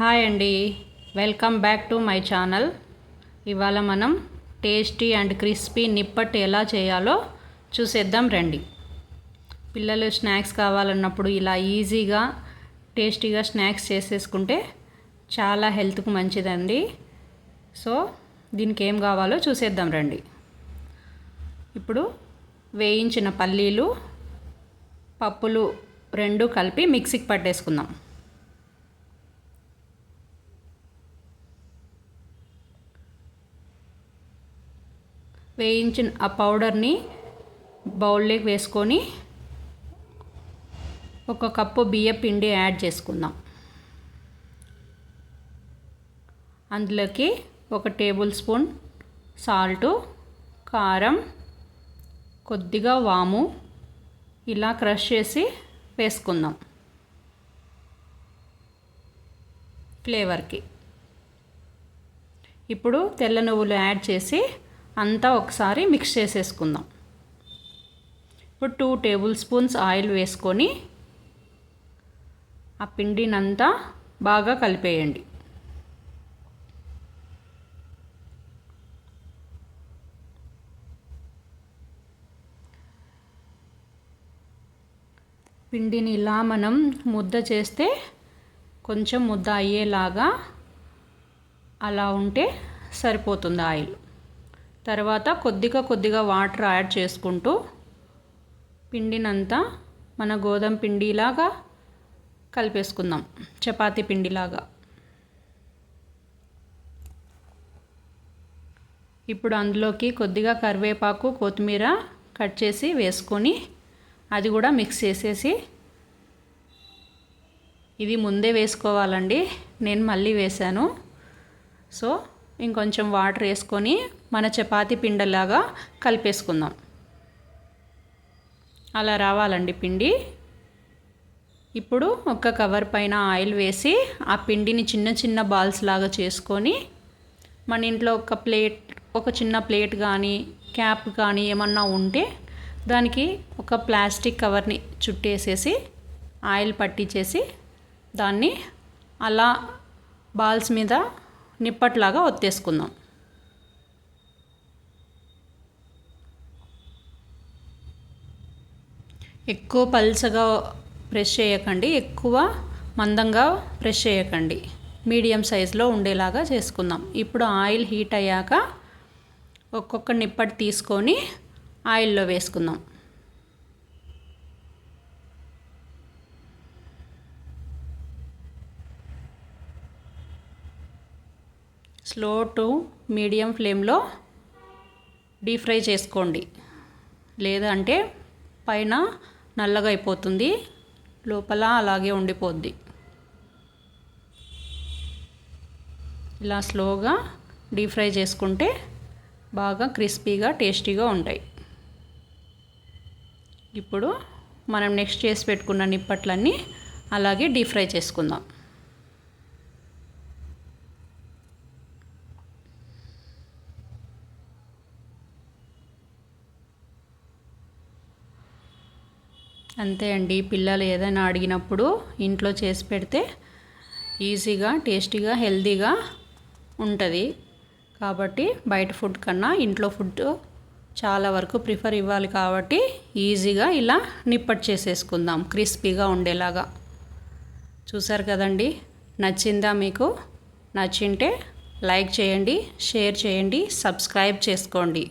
Hi అండి. Welcome back to my channel. ఇవాళ మనం టేస్టీ అండ్ క్రిస్పీ నిప్పట్ ఎలా చేయాలో చూసేద్దాం రండి. పిల్లలు స్నాక్స్ కావాలన్నప్పుడు ఇలా ఈజీగా టేస్టీగా స్నాక్స్ చేసేసుకుంటే చాలా హెల్త్కు మంచిదండి. సో దీనికి ఏం కావాలో చూసేద్దాం రండి. ఇప్పుడు వేయించిన పల్లీలు పప్పులు రెండు కలిపి మిక్సీకి పట్టేసుకుందాం. వేయించిన ఆ పౌడర్ని బౌల్లోకి వేసుకొని ఒక కప్పు బియ్య పిండి యాడ్ చేసుకుందాం. అందులోకి ఒక టేబుల్ స్పూన్ సాల్టు కారం కొద్దిగా వాము ఇలా క్రష్ చేసి వేసుకుందాం. ఫ్లేవర్కి. ఇప్పుడు తెల్ల నువ్వులు యాడ్ చేసి అంతా ఒకసారి మిక్స్ చేసేసుకుందాం. ఇప్పుడు టూ టేబుల్ స్పూన్స్ ఆయిల్ వేసుకొని ఆ పిండినంతా బాగా కలిపేయండి. పిండిని ఇలా మనం ముద్ద చేస్తే కొంచెం ముద్ద అయ్యేలాగా అలా ఉంటే సరిపోతుంది ఆయిల్. తర్వాత కొద్దిగా కొద్దిగా వాటర్ యాడ్ చేసుకుంటూ పిండినంతా మన గోధుమ పిండిలాగా కలిపేసుకుందాం. చపాతీ పిండిలాగా. ఇప్పుడు అందులోకి కొద్దిగా కరివేపాకు కొత్తిమీర కట్ చేసి వేసుకొని అది కూడా మిక్స్ చేసేసి ఇది ముందే వేసుకోవాలండి. నేను మళ్ళీ వేశాను. సో ఇంకొంచెం వాటర్ వేసుకొని మన చపాతీ పిండిలాగా కలిపేసుకుందాం. అలా రావాలండి పిండి. ఇప్పుడు ఒక కవర్ పైన ఆయిల్ వేసి ఆ పిండిని చిన్న చిన్న బాల్స్ లాగా చేసుకొని మన ఇంట్లో ఒక ప్లేట్ ఒక చిన్న ప్లేట్ కానీ క్యాప్ కానీ ఏమన్నా ఉంటే దానికి ఒక ప్లాస్టిక్ కవర్ని చుట్టేసేసి ఆయిల్ పట్టించేసి దాన్ని అలా బాల్స్ మీద నిప్పట్లాగా ఒత్తేసుకుందాం. ఎక్కువ పల్చగా ప్రెస్ చేయకండి ఎక్కువ మందంగా ప్రెస్ చేయకండి. మీడియం సైజులో ఉండేలాగా చేసుకుందాం. ఇప్పుడు ఆయిల్ హీట్ అయ్యాక ఒక్కొక్క నిప్పటి తీసుకొని ఆయిల్లో వేసుకుందాం. స్లో టు మీడియం ఫ్లేమ్లో డీప్ ఫ్రై చేసుకోండి. లేదంటే పైన నల్లగా అయిపోతుంది. లోపల అలాగే ఉండిపోద్ది. ఇలా స్లోగా డీప్ ఫ్రై చేసుకుంటే బాగా క్రిస్పీగా టేస్టీగా ఉంటాయి. ఇప్పుడు మనం నెక్స్ట్ చేసి పెట్టుకున్న నిప్పట్లన్నీ అలాగే డీప్ ఫ్రై చేసుకుందాం. అంతే అండి. పిల్లలు ఏదైనా అడిగినప్పుడు ఇంట్లో చేసి పెడితే ఈజీగా టేస్టీగా హెల్తీగా ఉంటుంది. కాబట్టి బయట ఫుడ్ కన్నా ఇంట్లో ఫుడ్ చాలా వరకు ప్రిఫర్ ఇవ్వాలి కాబట్టి ఈజీగా ఇలా నిప్పటి చేసేసుకుందాం క్రిస్పీగా ఉండేలాగా. చూసారు కదండి? నచ్చిందా మీకు? నచ్చింటే లైక్ చేయండి షేర్ చేయండి సబ్స్క్రైబ్ చేసుకోండి.